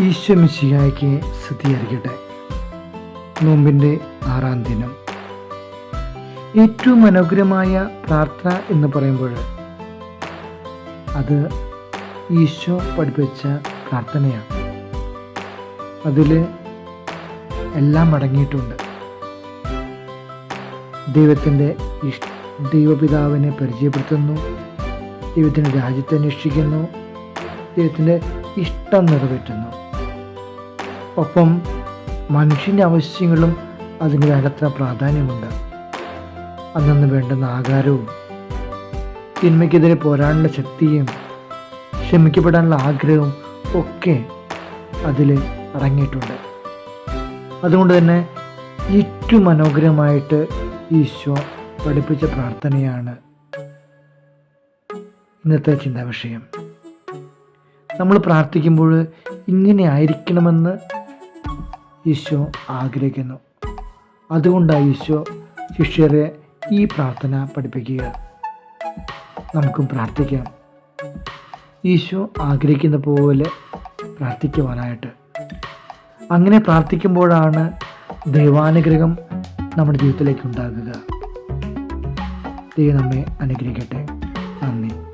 ഈശോ മിശിഹായ്ക്ക് സ്തുതിയായിരിക്കട്ടെ നോമ്പിന്റെ ആറാം ദിനം. ഏറ്റവും മനോഹരമായ പ്രാർത്ഥന എന്ന് പറയുമ്പോൾ അത് ഈശോ പഠിപ്പിച്ച പ്രാർത്ഥനയാണ്. അതിൽ എല്ലാം അടങ്ങിയിട്ടുണ്ട്. ദൈവത്തിന്റെ ഇഷ് ദൈവപിതാവിനെ പരിചയപ്പെടുത്തുന്നു. ദൈവത്തിന്റെ രാജ്യത്തെ അന്വേഷിക്കുന്നു. ദൈവത്തിന്റെ ഇഷ്ടം നിറവേറ്റുന്നു. ഒപ്പം മനുഷ്യന്റെ ആവശ്യങ്ങളും അതിന് വേണ്ടത്ര പ്രാധാന്യമുണ്ട്. അന്നു വേണ്ടുന്ന ആകാരവും തിന്മയ്ക്കെതിരെ പോരാടാനുള്ള ശക്തിയും ക്ഷമിക്കപ്പെടാനുള്ള ആഗ്രഹവും ഒക്കെ അതിൽ അടങ്ങിയിട്ടുണ്ട്. അതുകൊണ്ട് തന്നെ ഏറ്റവും മനോഹരമായിട്ട് ഈശോ പഠിപ്പിച്ച പ്രാർത്ഥനയാണ് ഇന്നത്തെ ചിന്താ വിഷയം നമ്മൾ പ്രാർത്ഥിക്കുമ്പോൾ ഇങ്ങനെ ആയിരിക്കണമെന്ന് ഈശോ ആഗ്രഹിക്കുന്നു. അതുകൊണ്ടാണ് ഈശോ ശിഷ്യരെ ഈ പ്രാർത്ഥന പഠിപ്പിക്കുക. നമുക്കും പ്രാർത്ഥിക്കാം. ഈശോ ആഗ്രഹിക്കുന്ന പോലെ പ്രാർത്ഥിക്കുവാനായിട്ട്. അങ്ങനെ പ്രാർത്ഥിക്കുമ്പോഴാണ് ദൈവാനുഗ്രഹം നമ്മുടെ ജീവിതത്തിലേക്ക് ഉണ്ടാകുക. ദൈവം നമ്മെ അനുഗ്രഹിക്കട്ടെ. നന്ദി.